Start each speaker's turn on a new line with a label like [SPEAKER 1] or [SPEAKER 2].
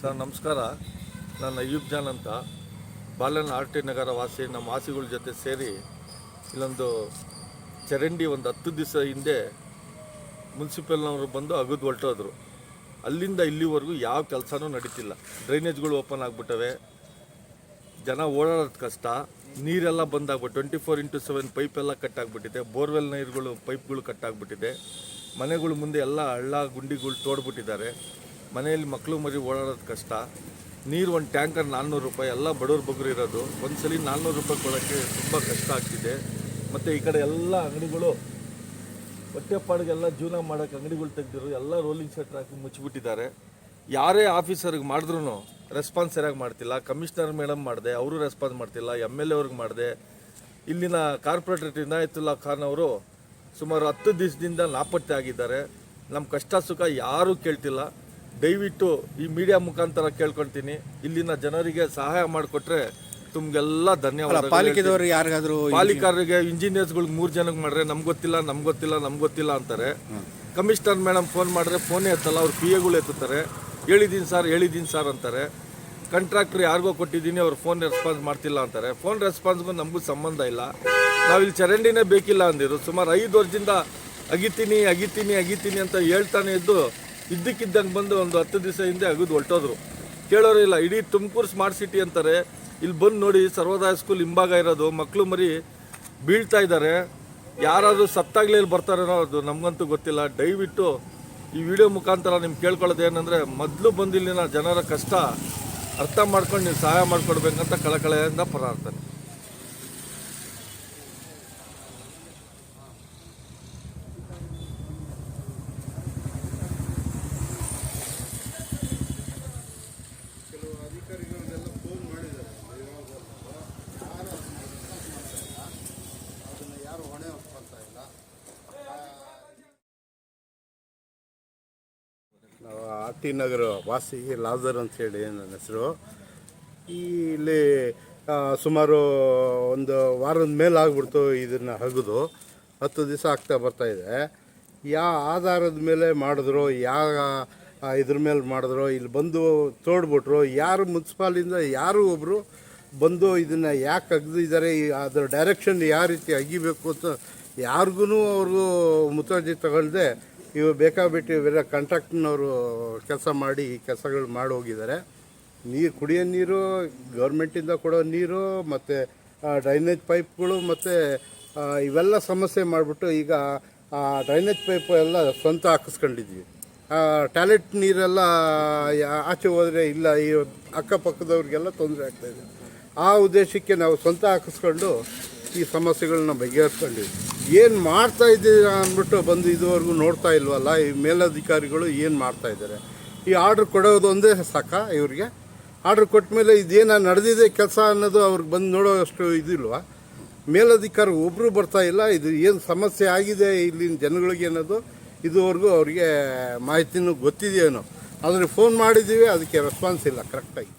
[SPEAKER 1] Sir, ನಮಸ್ಕಾರ. ನಾನು Ayub John ಅಂತ. ಬಾಲನ ಆರ್ ಟಿ ನಗರ ವಾಸಿ, ನಮ್ಮ ವಾಸಿಗಳ ಜೊತೆ ಸೇರಿ ಇಲ್ಲೊಂದು ಚರಂಡಿ ಒಂದು ಹತ್ತು ದಿವಸ ಹಿಂದೆ ಮುನ್ಸಿಪಲ್ನವರು ಬಂದು ಅಗದು ಹೊರಟೋದ್ರು ಅಲ್ಲಿಂದ ಇಲ್ಲಿವರೆಗೂ ಯಾವ ಕೆಲಸನೂ ನಡೀತಿಲ್ಲ. ಡ್ರೈನೇಜ್ಗಳು ಓಪನ್ ಆಗಿಬಿಟ್ಟವೆ. ಜನ ಓಡಾಡೋದು ಕಷ್ಟ. ನೀರೆಲ್ಲ ಬಂದಾಗ twenty four into seven pipe ಎಲ್ಲ ಕಟ್ಟಾಗ್ಬಿಟ್ಟಿದೆ. ಬೋರ್ವೆಲ್ ನೀರುಗಳು ಪೈಪ್ಗಳು ಕಟ್ಟಾಗ್ಬಿಟ್ಟಿದೆ. ಮನೆಗಳ ಮುಂದೆ ಎಲ್ಲ ಹಳ್ಳ ಗುಂಡಿಗಳು ತೋಡ್ಬಿಟ್ಟಿದ್ದಾರೆ. ಮನೆಯಲ್ಲಿ ಮಕ್ಕಳು ಮರಿ ಓಡಾಡೋದು ಕಷ್ಟ. ನೀರು ಒಂದು ಟ್ಯಾಂಕರ್ ನಾನ್ನೂರು ರೂಪಾಯಿ, ಎಲ್ಲ ಬಡವ್ರ ಬಗ್ರು ಇರೋದು. ಒಂದ್ಸಲಿ ನಾನ್ನೂರು ರೂಪಾಯಿ ಕೊಡೋಕ್ಕೆ ತುಂಬ ಕಷ್ಟ ಆಗ್ತಿದೆ. ಮತ್ತು ಈ ಕಡೆ ಎಲ್ಲ ಅಂಗಡಿಗಳು ಹೊಟ್ಟೆಪಾಡಿಗೆಲ್ಲ ಜೀವನ ಮಾಡೋಕ್ಕೆ ಅಂಗಡಿಗಳು ತೆಗೆದಿರು ಎಲ್ಲ ರೋಲಿಂಗ್ ಶೆಟ್ರ್ ಹಾಕಿ ಮುಚ್ಚಿಬಿಟ್ಟಿದ್ದಾರೆ. ಯಾರೇ ಆಫೀಸರ್ಗೆ ಮಾಡಿದ್ರು ರೆಸ್ಪಾನ್ಸ್ ಸರಿಯಾಗಿ ಮಾಡ್ತಿಲ್ಲ. ಕಮಿಷನರ್ ಮೇಡಮ್ ಮಾಡಿದೆ, ಅವರು ರೆಸ್ಪಾನ್ಸ್ ಮಾಡ್ತಿಲ್ಲ. ಎಂ ಎಲ್ ಎ ಅವ್ರಿಗೆ ಮಾಡಿದೆ. ಇಲ್ಲಿನ ಕಾರ್ಪೊರೇಟರ್ ಇನಾಯತುಲ್ಲಾ ಖಾನ್ ಅವರು ಸುಮಾರು ಹತ್ತು ದಿವಸದಿಂದ ನಾಪತ್ತೆ ಆಗಿದ್ದಾರೆ. ನಮ್ಮ ಕಷ್ಟ ಸುಖ ಯಾರೂ ಕೇಳ್ತಿಲ್ಲ. ದಯವಿಟ್ಟು ಈ ಮೀಡಿಯಾ ಮುಖಾಂತರ ಕೇಳ್ಕೊಳ್ತೀನಿ. ಇಲ್ಲಿನ ಜನರಿಗೆ ಸಹಾಯ ಮಾಡಿಕೊಟ್ರೆ ತುಮ್ಗೆಲ್ಲ ಧನ್ಯವಾದ
[SPEAKER 2] ಪಾಲಿಕೆದವರು ಯಾರಿಗಾದ್ರು
[SPEAKER 1] ಪಾಲಿಕಾರರಿಗೆ ಇಂಜಿನಿಯರ್ಸ್ಗಳಿಗೆ ಮೂರು ಜನಕ್ಕೆ ಮಾಡ್ರೆ ನಮ್ಗೆ ಗೊತ್ತಿಲ್ಲ ನಮ್ಗೆ ಗೊತ್ತಿಲ್ಲ ನಮ್ಗೆ ಗೊತ್ತಿಲ್ಲ ಅಂತಾರೆ. ಕಮಿಷನರ್ ಮೇಡಮ್ ಫೋನ್ ಮಾಡಿದ್ರೆ ಫೋನೇ ಎತ್ತಲ್ಲ ಅವ್ರು ಪಿ ಎಗಳು ಎತ್ತುತ್ತಾರೆ. ಹೇಳಿದ್ದೀನಿ ಸರ್ ಹೇಳಿದ್ದೀನಿ ಸರ್ ಅಂತಾರೆ. ಕಾಂಟ್ರಾಕ್ಟ್ರ್ ಯಾರಿಗೋ ಕೊಟ್ಟಿದ್ದೀನಿ ಅವ್ರು ಫೋನ್ ರೆಸ್ಪಾನ್ಸ್ ಮಾಡ್ತಿಲ್ಲ ಅಂತಾರೆ. ಫೋನ್ ರೆಸ್ಪಾನ್ಸ್ಗೂ ನಮಗೂ ಸಂಬಂಧ ಇಲ್ಲ. ನಾವಿಲ್ಲಿ ಚರಂಡಿನೇ ಬೇಕಿಲ್ಲ ಅಂದಿರು ಸುಮಾರು ಐದು ವರ್ಷದಿಂದ ಅಗಿತೀನಿ ಅಗಿತೀನಿ ಅಗಿತೀನಿ ಅಂತ ಹೇಳ್ತಾನೆ ಇದ್ದು ಇದ್ದಕ್ಕಿದ್ದಂಗೆ ಬಂದು ಒಂದು ಹತ್ತು ದಿವಸ ಹಿಂದೆ ಅಗಿದು ಹೊಲ್ಟೋದ್ರು. ಕೇಳೋರು ಇಲ್ಲ, ಇಡೀ ತುಮಕೂರು ಸ್ಮಾರ್ಟ್ ಸಿಟಿ ಅಂತಾರೆ. ಇಲ್ಲಿ ಬಂದು ನೋಡಿ ಸರ್ವೋದಯ ಸ್ಕೂಲ್ ಹಿಂಭಾಗ ಇರೋದು ಮಕ್ಕಳು ಮರಿ ಬೀಳ್ತಾ ಇದ್ದಾರೆ. ಯಾರಾದರೂ ಸತ್ತಾಗಲೇ ಇಲ್ಲಿ ಬರ್ತಾರೇನೋ ಅದು ನಮಗಂತೂ ಗೊತ್ತಿಲ್ಲ. ದಯವಿಟ್ಟು ಈ ವಿಡಿಯೋ ಮುಖಾಂತರ ನಿಮ್ಗೆ ಕೇಳ್ಕೊಳ್ಳೋದು ಏನಂದರೆ, ಮೊದಲು ಬಂದಿಲ್ಲಿನ ಜನರ ಕಷ್ಟ ಅರ್ಥ ಮಾಡ್ಕೊಂಡು ನೀವು ಸಹಾಯ ಮಾಡಿಕೊಡ್ಬೇಕಂತ ಕಳಕಳೆಯಿಂದ ಪ್ರಾರ್ಥನೆ
[SPEAKER 3] ಆರ್ ಟಿ ನಗರ ವಾಸಿ ಲಾಜರ್ ಅಂತ ಹೇಳಿ ನನ್ನ ಹೆಸರು. ಈ ಇಲ್ಲಿ ಸುಮಾರು ಒಂದು ವಾರದ ಮೇಲೆ ಆಗ್ಬಿಡ್ತು ಇದನ್ನು ಹಗದು. ಹತ್ತು ದಿವಸ ಆಗ್ತಾ ಬರ್ತಾ ಇದೆ. ಯಾವ ಆಧಾರದ ಮೇಲೆ ಮಾಡಿದ್ರು ಯಾವ ಇದ್ರ ಮೇಲೆ ಮಾಡಿದ್ರು, ಇಲ್ಲಿ ಬಂದು ತೋಡ್ಬಿಟ್ರು. ಯಾರು ಮುನ್ಸಿಪಾಲಿಂದ ಯಾರು ಒಬ್ಬರು ಬಂದು ಇದನ್ನು ಯಾಕೆ ಅಗ್ದಿದ್ದಾರೆ ಅದರ ಡೈರೆಕ್ಷನ್ ಯಾವ ರೀತಿ ಅಗಿಬೇಕು ಅಂತ ಯಾರಿಗೂ ಅವ್ರಿಗೂ ಮುತುವರ್ಜಿ ತಗೊಳ್ದೆ ಇವು ಬೇಕಾಬಿಟ್ಟು ಇವೆಲ್ಲ ಕಾಂಟ್ರಾಕ್ಟ್ನವರು ಕೆಲಸ ಮಾಡಿ ಈ ಕೆಲಸಗಳು ಮಾಡಿ ಹೋಗಿದ್ದಾರೆ ನೀರು ಕುಡಿಯೋ ನೀರು ಗೌರ್ಮೆಂಟಿಂದ ಕೊಡೋ ನೀರು, ಮತ್ತು ಡ್ರೈನೇಜ್ ಪೈಪ್ಗಳು ಮತ್ತು ಇವೆಲ್ಲ ಸಮಸ್ಯೆ ಮಾಡಿಬಿಟ್ಟು ಈಗ, ಆ ಡ್ರೈನೇಜ್ ಪೈಪ್ ಎಲ್ಲ ಸ್ವಂತ ಹಾಕಿಸ್ಕೊಂಡಿದ್ವಿ. ಟಾಯ್ಲೆಟ್ ನೀರೆಲ್ಲ ಆಚೆ ಹೋದರೆ ಇಲ್ಲ, ಈ ಅಕ್ಕಪಕ್ಕದವ್ರಿಗೆಲ್ಲ ತೊಂದರೆ ಆಗ್ತಾಯಿದೆ ಆ ಉದ್ದೇಶಕ್ಕೆ ನಾವು ಸ್ವಂತ ಹಾಕಿಸ್ಕೊಂಡು ಈ ಸಮಸ್ಯೆಗಳನ್ನ ಬಗೆಹರಿಸ್ಕೊಂಡಿದ್ವಿ ಏನು ಮಾಡ್ತಾ ಇದ್ದೀರಾ ಅಂದ್ಬಿಟ್ಟು ಬಂದು ಇದುವರೆಗೂ ನೋಡ್ತಾ ಇಲ್ವಲ್ಲ, ಈ ಮೇಲಧಿಕಾರಿಗಳು ಏನು ಮಾಡ್ತಾ ಇದ್ದಾರೆ? ಈ ಆರ್ಡ್ರ್ ಕೊಡೋದು ಒಂದೇ ಸಾಕ ಇವ್ರಿಗೆ? ಆರ್ಡ್ರ್ ಕೊಟ್ಟ ಮೇಲೆ ಇದೇನ ನಡೆದಿದೆ ಕೆಲಸ ಅನ್ನೋದು ಅವ್ರಿಗೆ ಬಂದು ನೋಡೋಷ್ಟು ಇದಿಲ್ವ ಮೇಲಧಿಕಾರಿ ಒಬ್ಬರು ಬರ್ತಾ ಇಲ್ಲ, ಇದು ಏನು ಸಮಸ್ಯೆ ಆಗಿದೆ ಇಲ್ಲಿನ ಜನಗಳಿಗೆ ಅನ್ನೋದು ಇದುವರೆಗೂ ಅವರಿಗೆ ಮಾಹಿತಿನೂ ಗೊತ್ತಿದೆಯೇನೋ. ಆದರೆ ಫೋನ್ ಮಾಡಿದ್ದೀವಿ, ಅದಕ್ಕೆ ರೆಸ್ಪಾನ್ಸ್ ಇಲ್ಲ ಕರೆಕ್ಟಾಗಿ